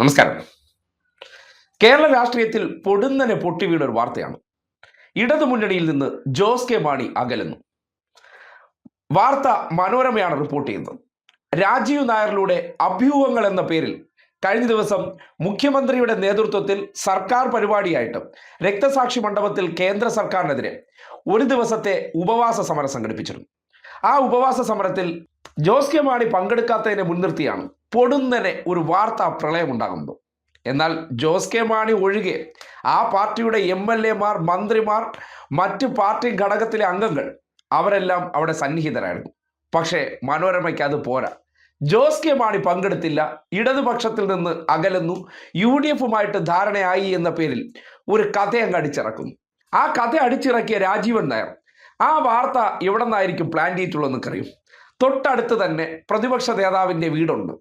നമസ്കാരം. കേരള രാഷ്ട്രീയത്തിൽ പൊടുന്നനെ പൊട്ടിവീണ ഒരു വാർത്തയാണ്. ഇടതുമുന്നണിയിൽ നിന്ന് ജോസ് കെ മാണി അകലുന്നു. വാർത്ത മനോരമയാണ് റിപ്പോർട്ട് ചെയ്യുന്നത്. രാജീവ് നായരിലൂടെ അഭ്യൂഹങ്ങൾ എന്ന പേരിൽ കഴിഞ്ഞ ദിവസം മുഖ്യമന്ത്രിയുടെ നേതൃത്വത്തിൽ സർക്കാർ പരിപാടിയായിട്ട് രക്തസാക്ഷി മണ്ഡപത്തിൽ കേന്ദ്ര സർക്കാരിനെതിരെ ഒരു ദിവസത്തെ ഉപവാസ സമരം സംഘടിപ്പിച്ചിരുന്നു. ആ ഉപവാസ സമരത്തിൽ ജോസ് കെ മാണി പങ്കെടുക്കാത്തതിനെ മുൻനിർത്തിയാണ് പൊടുന്നനെ ഒരു വാർത്താ പ്രളയം ഉണ്ടാകുന്നത്. എന്നാൽ ജോസ് കെ മാണി ഒഴികെ ആ പാർട്ടിയുടെ എം എൽ എമാർ മന്ത്രിമാർ മറ്റ് പാർട്ടി ഘടകത്തിലെ അംഗങ്ങൾ അവരെല്ലാം അവിടെ സന്നിഹിതരായിരുന്നു. പക്ഷേ മനോരമയ്ക്ക് അത് പോരാ. ജോസ് കെ മാണി പങ്കെടുത്തില്ല ഇടതുപക്ഷത്തിൽ നിന്ന് അകലുന്നു യു ഡി എഫുമായിട്ട് ധാരണയായി എന്ന പേരിൽ ഒരു കഥ അങ്ങ് അടിച്ചിറക്കുന്നു. ആ കഥ അടിച്ചിറക്കിയ രാജീവൻ നായർ ആ വാർത്ത എവിടെ നിന്നായിരിക്കും പ്ലാൻ ചെയ്തിട്ടുള്ളതെന്ന് അറിയും തൊട്ടടുത്ത് തന്നെ പ്രതിപക്ഷ നേതാവിന്റെ വീടുണ്ട്.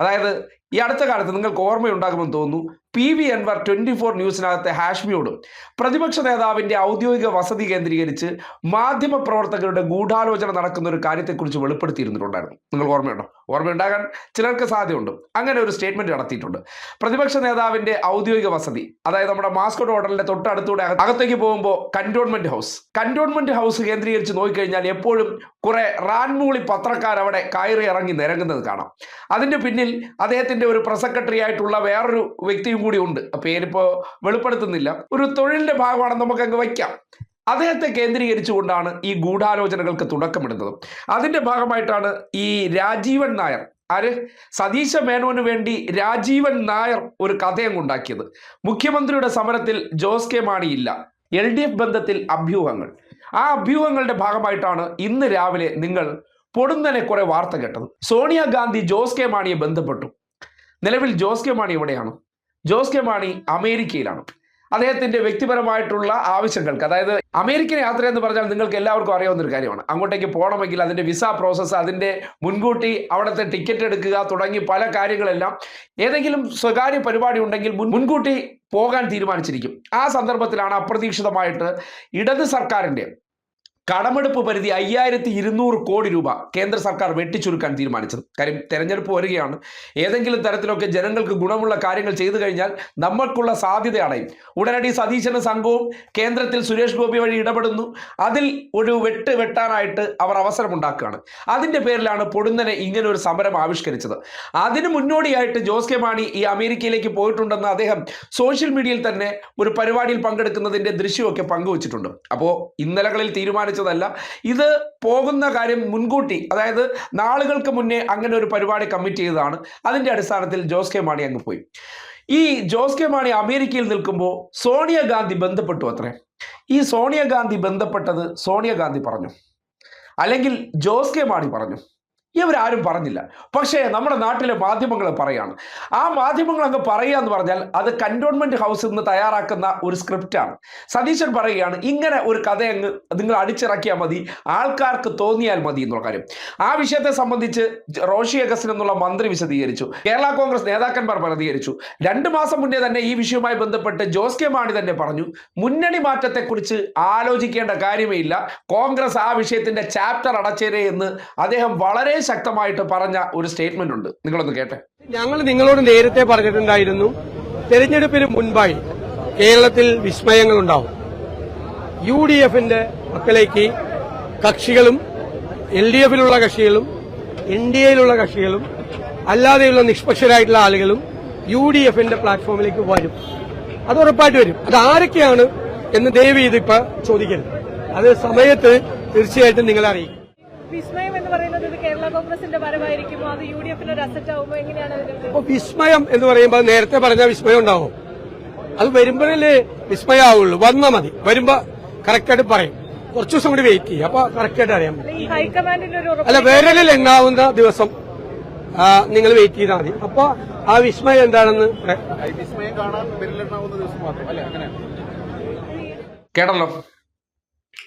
അതായത് ഈ അടുത്ത കാലത്ത് നിങ്ങൾക്ക് ഓർമ്മയുണ്ടാകുമെന്ന് തോന്നുന്നു. P V Anwar twenty four ന്യൂസിനകത്തെ ഹാഷ്മിയോടും പ്രതിപക്ഷ നേതാവിന്റെ ഔദ്യോഗിക വസതി കേന്ദ്രീകരിച്ച് മാധ്യമ പ്രവർത്തകരുടെ ഗൂഢാലോചന നടക്കുന്ന ഒരു കാര്യത്തെക്കുറിച്ച് വെളിപ്പെടുത്തിയിരുന്നിട്ടുണ്ടായിരുന്നു. നിങ്ങൾ ഓർമ്മയുണ്ടോ? ഓർമ്മയുണ്ടാകാൻ ചിലർക്ക് സാധ്യതയുണ്ട്. അങ്ങനെ ഒരു സ്റ്റേറ്റ്മെന്റ് നടത്തിയിട്ടുണ്ട്. പ്രതിപക്ഷ നേതാവിന്റെ ഔദ്യോഗിക വസതി അതായത് നമ്മുടെ മാസ്കോട്ട് ഹോട്ടലിന്റെ തൊട്ടടുത്തൂടെ അക- അകത്തേക്ക് പോകുമ്പോൾ കന്റോൺമെന്റ് ഹൗസ്. കന്റോൺമെന്റ് ഹൗസ് കേന്ദ്രീകരിച്ച് നോക്കിക്കഴിഞ്ഞാൽ എപ്പോഴും കുറെ റാൻമൂളി പത്രക്കാർ അവിടെ കയറി ഇറങ്ങി നിരങ്ങുന്നത് കാണാം. അതിന്റെ പിന്നിൽ അദ്ദേഹത്തിന്റെ ഒരു പ്രസ് സെക്രട്ടറി ആയിട്ടുള്ള വേറൊരു വ്യക്തിയും കൂടി ഉണ്ട്. പേരിപ്പോ വെളിപ്പെടുത്തുന്നില്ല. ഒരു തൊഴിലിന്റെ ഭാഗമാണെന്ന് നമുക്ക് അങ്ങ് വയ്ക്കാം. അദ്ദേഹത്തെ കേന്ദ്രീകരിച്ചുകൊണ്ടാണ് ഈ ഗൂഢാലോചനകൾക്ക് തുടക്കമിടുന്നത്. അതിന്റെ ഭാഗമായിട്ടാണ് ഈ രാജീവൻ നായർ. ആര്? സതീശ മേനോന് വേണ്ടി രാജീവൻ നായർ ഒരു കഥയങ്ങ് ഉണ്ടാക്കിയത്. മുഖ്യമന്ത്രിയുടെ സമരത്തിൽ ജോസ് കെ മാണിയില്ല. എൽ ഡി എഫ് ബന്ധത്തിൽ അഭ്യൂഹങ്ങൾ. ആ അഭ്യൂഹങ്ങളുടെ ഭാഗമായിട്ടാണ് ഇന്ന് രാവിലെ നിങ്ങൾ പൊടുന്നനെ കുറെ വാർത്ത കേട്ടത്. സോണിയാഗാന്ധി ജോസ് കെ മാണിയെ ബന്ധപ്പെട്ടു. നിലവിൽ ജോസ് കെ മാണി എവിടെയാണ്? ജോസ് കെ മാണി അമേരിക്കയിലാണ്. അദ്ദേഹത്തിന്റെ വ്യക്തിപരമായിട്ടുള്ള ആവശ്യങ്ങൾക്ക് അതായത് അമേരിക്കൻ യാത്ര എന്ന് പറഞ്ഞാൽ നിങ്ങൾക്ക് എല്ലാവർക്കും അറിയാവുന്ന ഒരു കാര്യമാണ്. അങ്ങോട്ടേക്ക് പോകണമെങ്കിൽ അതിന്റെ വിസ പ്രോസസ്സ് അതിന്റെ മുൻകൂട്ടി അവിടുത്തെ ടിക്കറ്റ് എടുക്കുക തുടങ്ങി പല കാര്യങ്ങളെല്ലാം ഏതെങ്കിലും സ്വകാര്യ പരിപാടി ഉണ്ടെങ്കിൽ മുൻകൂട്ടി പോകാൻ തീരുമാനിച്ചിരിക്കും. ആ സന്ദർഭത്തിലാണ് അപ്രതീക്ഷിതമായിട്ട് ഇടത് സർക്കാരിന്റെ കടമെടുപ്പ് പരിധി അയ്യായിരത്തി ഇരുന്നൂറ് കോടി രൂപ കേന്ദ്ര സർക്കാർ വെട്ടിച്ചുരുക്കാൻ തീരുമാനിച്ചത്. കാര്യം തെരഞ്ഞെടുപ്പ് വരികയാണ്. ഏതെങ്കിലും തരത്തിലൊക്കെ ജനങ്ങൾക്ക് ഗുണമുള്ള കാര്യങ്ങൾ ചെയ്തു കഴിഞ്ഞാൽ നമ്മൾക്കുള്ള സാധ്യതയാണ് ഉടനടി സതീശന സംഘവും കേന്ദ്രത്തിൽ സുരേഷ് ഗോപി വഴി ഇടപെടുന്നു. അതിൽ ഒരു വെട്ട് വെട്ടാനായിട്ട് അവർ അവസരമുണ്ടാക്കുകയാണ്. അതിന്റെ പേരിലാണ് പൊടുന്നനെ ഇങ്ങനെ ഒരു സമരം ആവിഷ്കരിച്ചത്. അതിന് മുന്നോടിയായിട്ട് ജോസ് കെ മാണി ഈ അമേരിക്കയിലേക്ക് പോയിട്ടുണ്ടെന്ന് അദ്ദേഹം സോഷ്യൽ മീഡിയയിൽ തന്നെ ഒരു പരിപാടിയിൽ പങ്കെടുക്കുന്നതിന്റെ ദൃശ്യമൊക്കെ പങ്കുവച്ചിട്ടുണ്ട്. അപ്പോൾ ഇന്നലകളിൽ തീരുമാനിച്ചതല്ല ഇത് പോകുന്ന കാര്യം മുൻകൂട്ടി അതായത് നാളുകൾക്ക് മുന്നേ അങ്ങനെ ഒരു പരിപാടി കമ്മിറ്റ് ചെയ്തതാണ്. അതിന്റെ അടിസ്ഥാനത്തിൽ ജോസ് കെ മാണി അങ്ങ് പോയി. ഈ ജോസ് കെ മാണി അമേരിക്കയിൽ നിൽക്കുമ്പോൾ സോണിയാഗാന്ധി ബന്ധപ്പെട്ടു അത്രേ. ഈ സോണിയാഗാന്ധി ബന്ധപ്പെട്ടത് സോണിയാഗാന്ധി പറഞ്ഞു. അല്ലെങ്കിൽ ജോസ് കെ മാണി പറഞ്ഞു. ഇവരാരും പറഞ്ഞില്ല. പക്ഷേ നമ്മുടെ നാട്ടിലെ മാധ്യമങ്ങൾ പറയാണ്. ആ മാധ്യമങ്ങൾ അങ്ങ് പറയുക എന്ന് പറഞ്ഞാൽ അത് കന്റോൺമെന്റ് ഹൗസിൽ നിന്ന് തയ്യാറാക്കുന്ന ഒരു സ്ക്രിപ്റ്റാണ് സതീശൻ പറയുകയാണ് ഇങ്ങനെ ഒരു കഥ അങ്ങ് നിങ്ങൾ അടിച്ചിറക്കിയാൽ മതി ആൾക്കാർക്ക് തോന്നിയാൽ മതി എന്നുള്ള കാര്യം. ആ വിഷയത്തെ സംബന്ധിച്ച് റോഷി അഗസ്റ്റിൻ എന്നുള്ള മന്ത്രി വിശദീകരിച്ചു. കേരള കോൺഗ്രസ് നേതാക്കന്മാർ പ്രതികരിച്ചു. രണ്ട് മാസം മുന്നേ തന്നെ ഈ വിഷയവുമായി ബന്ധപ്പെട്ട് ജോസ് കെ മാണി തന്നെ പറഞ്ഞു മുന്നണി മാറ്റത്തെക്കുറിച്ച് ആലോചിക്കേണ്ട കാര്യമേ ഇല്ല. കോൺഗ്രസ് ആ വിഷയത്തിന്റെ ചാപ്റ്റർ അടച്ചേരേ എന്ന് അദ്ദേഹം വളരെ ശക്തമായിട്ട് പറഞ്ഞ ഒരു സ്റ്റേറ്റ്മെന്റ് ഉണ്ട്. നിങ്ങളൊന്ന് കേട്ടെ. ഞങ്ങൾ നിങ്ങളോട് നേരത്തെ പറഞ്ഞിട്ടുണ്ടായിരുന്നു തെരഞ്ഞെടുപ്പിന് മുൻപായി കേരളത്തിൽ വിസ്മയങ്ങൾ ഉണ്ടാവും. യു ഡി എഫിന്റെ മക്കളേക്ക് കക്ഷികളും എൽ ഡി എഫിലുള്ള കക്ഷികളും എൻ ഡി എയിലുള്ള കക്ഷികളും അല്ലാതെയുള്ള നിഷ്പക്ഷരായിട്ടുള്ള ആളുകളും യു ഡി എഫിന്റെ പ്ലാറ്റ്ഫോമിലേക്ക് വരും. അത് ഉറപ്പായിട്ട് വരും. അത് ആരൊക്കെയാണ് എന്ന് ദയവ് ഇതിപ്പോ ഇപ്പൊ ചോദിക്കരുത്. അത് സമയത്ത് തീർച്ചയായിട്ടും നിങ്ങളെ അറിയിക്കും. വിസ്മയം എന്ന് പറയുന്നത് കോൺഗ്രസിന്റെ അത് യു ഡി എഫിന്റെ ഒരു അസറ്റ് ആവുമോ? എങ്ങനെയാണ് വിസ്മയം എന്ന് പറയുമ്പോൾ നേരത്തെ പറഞ്ഞ വിസ്മയം ഉണ്ടാവും. അത് വരുമ്പോഴല്ലേ വിസ്മയാവുള്ളൂ. വന്നാ മതി. വരുമ്പോ കറക്റ്റായിട്ട് പറയും. കുറച്ചു ദിവസം കൂടി വെയിറ്റ് ചെയ്യും. അപ്പൊ കറക്റ്റായിട്ട് ഒരു അല്ല വേരലിൽ എണ്ണാവുന്ന ദിവസം നിങ്ങൾ വെയിറ്റ് ചെയ്താൽ മതി. അപ്പൊ ആ വിസ്മയം എന്താണെന്ന് പറയാം. വിസ്മയം കാണാൻ ദിവസം മാത്രം. അല്ലെ? അങ്ങനെ. കേട്ടല്ലോ?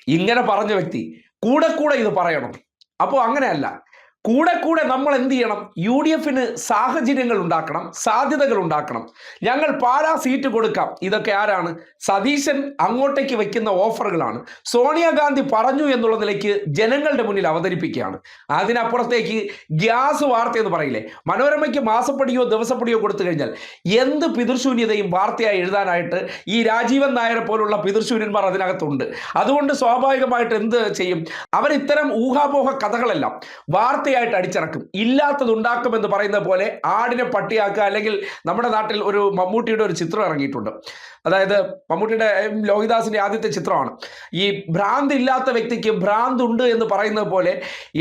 ഇങ്ങനെ പറഞ്ഞ വ്യക്തി കൂടെ കൂടെ ഇത് പറയണം. അപ്പോൾ അങ്ങനെയല്ല. കൂടെ കൂടെ നമ്മൾ എന്ത് ചെയ്യണം? യു ഡി എഫിന് സാഹചര്യങ്ങൾ ഉണ്ടാക്കണം സാധ്യതകൾ ഉണ്ടാക്കണം. ഞങ്ങൾ പാരാ സീറ്റ് കൊടുക്കാം. ഇതൊക്കെ ആരാണ്? സതീശൻ അങ്ങോട്ടേക്ക് വെക്കുന്ന ഓഫറുകളാണ്. സോണിയാഗാന്ധി പറഞ്ഞു എന്നുള്ള നിലയ്ക്ക് ജനങ്ങളുടെ മുന്നിൽ അവതരിപ്പിക്കുകയാണ്. അതിനപ്പുറത്തേക്ക് ഗ്യാസ് വാർത്ത എന്ന് പറയില്ലേ? മനോരമയ്ക്ക് മാസപ്പടിയോ ദിവസപ്പടിയോ കൊടുത്തു കഴിഞ്ഞാൽ എന്ത് പിതൃശൂന്യതയും വാർത്തയായി എഴുതാനായിട്ട് ഈ രാജീവൻ നായരെ പോലുള്ള പിതൃശൂന്യന്മാർ അതിനകത്തുണ്ട്. അതുകൊണ്ട് സ്വാഭാവികമായിട്ട് എന്ത് ചെയ്യും? അവർ ഇത്തരം ഊഹാപോഹ കഥകളെല്ലാം വാർത്തയായിട്ട് അടിച്ചിറക്കും. ഇല്ലാത്തത് ഉണ്ടാക്കുമെന്ന് പറയുന്ന പോലെ ആടിനെ പട്ടിയാക്കുക അല്ലെങ്കിൽ നമ്മുടെ നാട്ടിൽ ഒരു മമ്മൂട്ടിയുടെ ഒരു ചിത്രം ഇറങ്ങിയിട്ടുണ്ട്. അതായത് മമ്മൂട്ടിയുടെ ലോഹിദാസിന്റെ ആദ്യത്തെ ചിത്രമാണ്. ഈ ഭ്രാന്ത് ഇല്ലാത്ത വ്യക്തിക്ക് ഭ്രാന്ത് ഉണ്ട് എന്ന് പറയുന്നത് പോലെ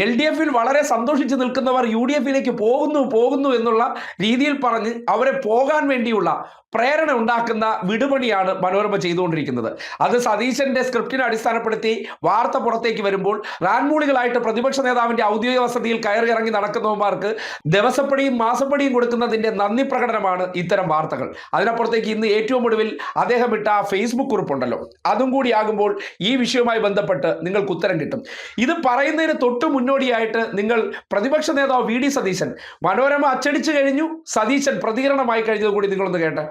എൽ ഡി എഫിൽ വളരെ സന്തോഷിച്ച് നിൽക്കുന്നവർ യു ഡി എഫിലേക്ക് പോകുന്നു പോകുന്നു എന്നുള്ള രീതിയിൽ പറഞ്ഞ് അവരെ പോകാൻ വേണ്ടിയുള്ള പ്രേരണ ഉണ്ടാക്കുന്ന വിടുപണിയാണ് മനോരമ ചെയ്തുകൊണ്ടിരിക്കുന്നത്. അത് സതീശന്റെ സ്ക്രിപ്റ്റിനെ അടിസ്ഥാനപ്പെടുത്തി വാർത്ത പുറത്തേക്ക് വരുമ്പോൾ റാൻമൂളികളായിട്ട് പ്രതിപക്ഷ നേതാവിന്റെ ഔദ്യോഗിക വസതിയിൽ കയറി ഇറങ്ങി നടക്കുന്നവന്മാർക്ക് ദിവസപ്പടിയും മാസപ്പടിയും കൊടുക്കുന്നതിന്റെ നന്ദി പ്രകടനമാണ് ഇത്തരം വാർത്തകൾ. അതിനപ്പുറത്തേക്ക് ഇന്ന് ഏറ്റവും ഒടുവിൽ അദ്ദേഹം ഇട്ട ഫേസ്ബുക്ക് കുറിപ്പുണ്ടല്ലോ. അതും കൂടി ആകുമ്പോൾ ഈ വിഷയവുമായി ബന്ധപ്പെട്ട് നിങ്ങൾക്ക് ഉത്തരം കിട്ടും. ഇത് പറയുന്നതിന് തൊട്ട് മുന്നോടിയായിട്ട് നിങ്ങൾ പ്രതിപക്ഷ നേതാവ് വി ഡി സതീശൻ മനോരമ അച്ചടിച്ചു കഴിഞ്ഞു സതീശൻ പ്രതികരണമായി കഴിഞ്ഞത് കൂടി നിങ്ങളൊന്ന് കേട്ടെ.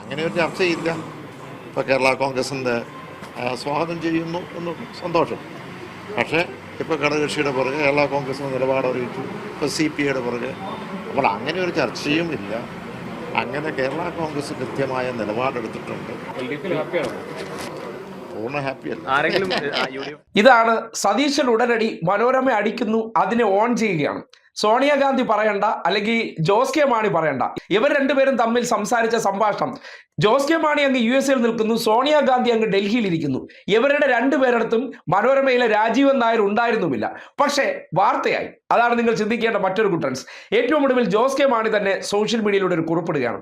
അങ്ങനെ ഒരു ചർച്ചയില്ല. ഇപ്പോൾ കേരള കോൺഗ്രസിന്റെ സ്വാഗതം ചെയ്യുന്നു എന്ന് സന്തോഷം. പക്ഷേ ഇപ്പോൾ ഘടകകക്ഷിയുടെ പുറകെ കേരള കോൺഗ്രസിന്റെ നിലപാട് അറിയിച്ചു. ഇപ്പോൾ സി പി ഐയുടെ പുറകെ. അപ്പോൾ അങ്ങനെ ഒരു ചർച്ചയും ഇല്ല. അങ്ങനെ കേരള കോൺഗ്രസ് കൃത്യമായ നിലപാടെടുത്തിട്ടുണ്ട്. പൂർണ ഹാപ്പിയല്ല. ഇതാണ് സതീശൻ ഉടനടി മനോരമ അടിക്കുന്നു അതിനെ ഓൺ ചെയ്യുകയാണ്. സോണിയാഗാന്ധി പറയണ്ട അല്ലെങ്കിൽ ജോസ് കെ മാണി പറയണ്ട. ഇവർ രണ്ടുപേരും തമ്മിൽ സംസാരിച്ച സംഭാഷണം. ജോസ് കെ മാണി അങ്ങ് യു എസ് എയിൽ നിൽക്കുന്നു സോണിയാഗാന്ധി അങ്ങ് ഡൽഹിയിൽ ഇരിക്കുന്നു. ഇവരുടെ രണ്ടുപേരടുത്തും മനോരമയിലെ രാജീവൻ നായർ ഉണ്ടായിരുന്നുമില്ല. പക്ഷേ വാർത്തയായി. അതാണ് നിങ്ങൾ ചിന്തിക്കേണ്ട മറ്റൊരു കുട്ടൻസ്. ഏറ്റവും ഒടുവിൽ ജോസ് കെ മാണി തന്നെ സോഷ്യൽ മീഡിയയിലൂടെ ഒരു കുറിപ്പിടുകയാണ്.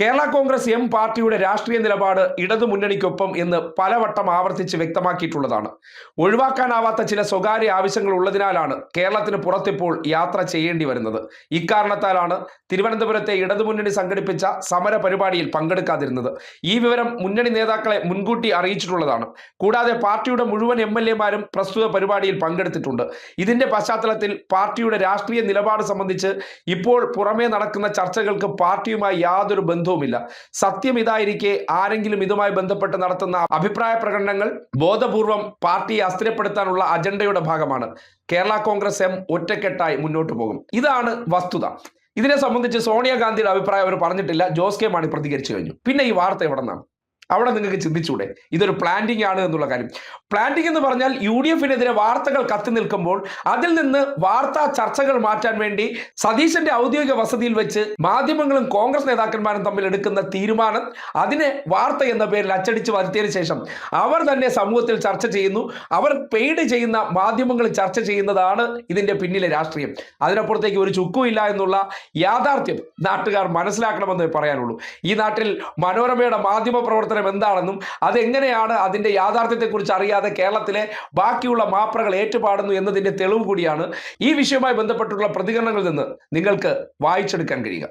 കേരള കോൺഗ്രസ് എം പാർട്ടിയുടെ രാഷ്ട്രീയ നിലപാട് ഇടതു മുന്നണിക്കൊപ്പം എന്ന് പലവട്ടം ആവർത്തിച്ച് വ്യക്തമാക്കിയിട്ടുള്ളതാണ്. ഒഴിവാക്കാനാവാത്ത ചില സ്വകാര്യ ആവശ്യങ്ങൾ ഉള്ളതിനാലാണ് കേരളത്തിന് പുറത്തിപ്പോൾ യാത്ര ചെയ്യേണ്ടി വരുന്നത്. ഇക്കാരണത്താലാണ് തിരുവനന്തപുരത്തെ ഇടതുമുന്നണി സംഘടിപ്പിച്ച സമര പരിപാടിയിൽ പങ്കെടുക്കാതിരുന്നത്. ഈ വിവരം മുന്നണി നേതാക്കളെ മുൻകൂട്ടി അറിയിച്ചിട്ടുള്ളതാണ്. കൂടാതെ പാർട്ടിയുടെ മുഴുവൻ എം എൽ എമാരും പ്രസ്തുത പരിപാടിയിൽ പങ്കെടുത്തിട്ടുണ്ട്. ഇതിന്റെ പശ്ചാത്തലത്തിൽ പാർട്ടിയുടെ രാഷ്ട്രീയ നിലപാട് സംബന്ധിച്ച് ഇപ്പോൾ പുറമേ നടക്കുന്ന ചർച്ചകൾക്ക് പാർട്ടിയുമായി യാതൊരു ബന്ധവുമില്ല. സത്യം ഇതായിരിക്കെ ആരെങ്കിലും ഇതുമായി ബന്ധപ്പെട്ട് നടത്തുന്ന അഭിപ്രായ പ്രകടനങ്ങൾ ബോധപൂർവം പാർട്ടിയെ അസ്ഥിരപ്പെടുത്താനുള്ള അജണ്ടയുടെ ഭാഗമാണ്. കേരള കോൺഗ്രസ് എം ഒറ്റക്കെട്ടായി മുന്നോട്ട് പോകും. ഇതാണ് വസ്തുത. ഇതിനെ സംബന്ധിച്ച് സോണിയാഗാന്ധിയുടെ അഭിപ്രായം അവർ പറഞ്ഞിട്ടില്ല. ജോസ് കെ മാണി പ്രതികരിച്ചു കഴിഞ്ഞു. പിന്നെ ഈ വാർത്ത എവിടെ നിന്നാണ്? അവിടെ നിങ്ങൾക്ക് ചിന്തിച്ചൂടെ? ഇതൊരു പ്ലാന്റിംഗ് ആണ് എന്നുള്ള കാര്യം. പ്ലാന്റിംഗ് എന്ന് പറഞ്ഞാൽ യു ഡി എഫിനെതിരെ വാർത്തകൾ കത്തി നിൽക്കുമ്പോൾ അതിൽ നിന്ന് വാർത്താ ചർച്ചകൾ മാറ്റാൻ വേണ്ടി സതീശന്റെ ഔദ്യോഗിക വസതിയിൽ വെച്ച് മാധ്യമങ്ങളും കോൺഗ്രസ് നേതാക്കന്മാരും തമ്മിൽ എടുക്കുന്ന തീരുമാനം അതിനെ വാർത്ത എന്ന പേരിൽ അച്ചടിച്ച് വരുത്തിയതിനു ശേഷം അവർ തന്നെ സമൂഹത്തിൽ ചർച്ച ചെയ്യുന്നു. അവർ പെയ്ഡ് ചെയ്യുന്ന മാധ്യമങ്ങൾ ചർച്ച ചെയ്യുന്നതാണ് ഇതിന്റെ പിന്നിലെ രാഷ്ട്രീയം. അതിനപ്പുറത്തേക്ക് ഒരു ചുക്കുമില്ല എന്നുള്ള യാഥാർത്ഥ്യം നാട്ടുകാർ മനസ്സിലാക്കണമെന്ന് പറയാനുള്ളൂ. ഈ നാട്ടിൽ മനോരമയുടെ മാധ്യമ പ്രവർത്തനം എന്താണെന്നും അതെങ്ങനെയാണ് അതിന്റെ യാഥാർത്ഥ്യത്തെക്കുറിച്ച് അറിയാതെ കേരളത്തിലെ ബാക്കിയുള്ള മാപ്രകൾ ഏറ്റുപാടുന്നു എന്നതിന്റെ തെളിവ് കൂടിയാണ് ഈ വിഷയവുമായി ബന്ധപ്പെട്ടുള്ള പ്രതികരണങ്ങളിൽ നിന്ന് നിങ്ങൾക്ക് വായിച്ചെടുക്കാൻ കഴിയുക.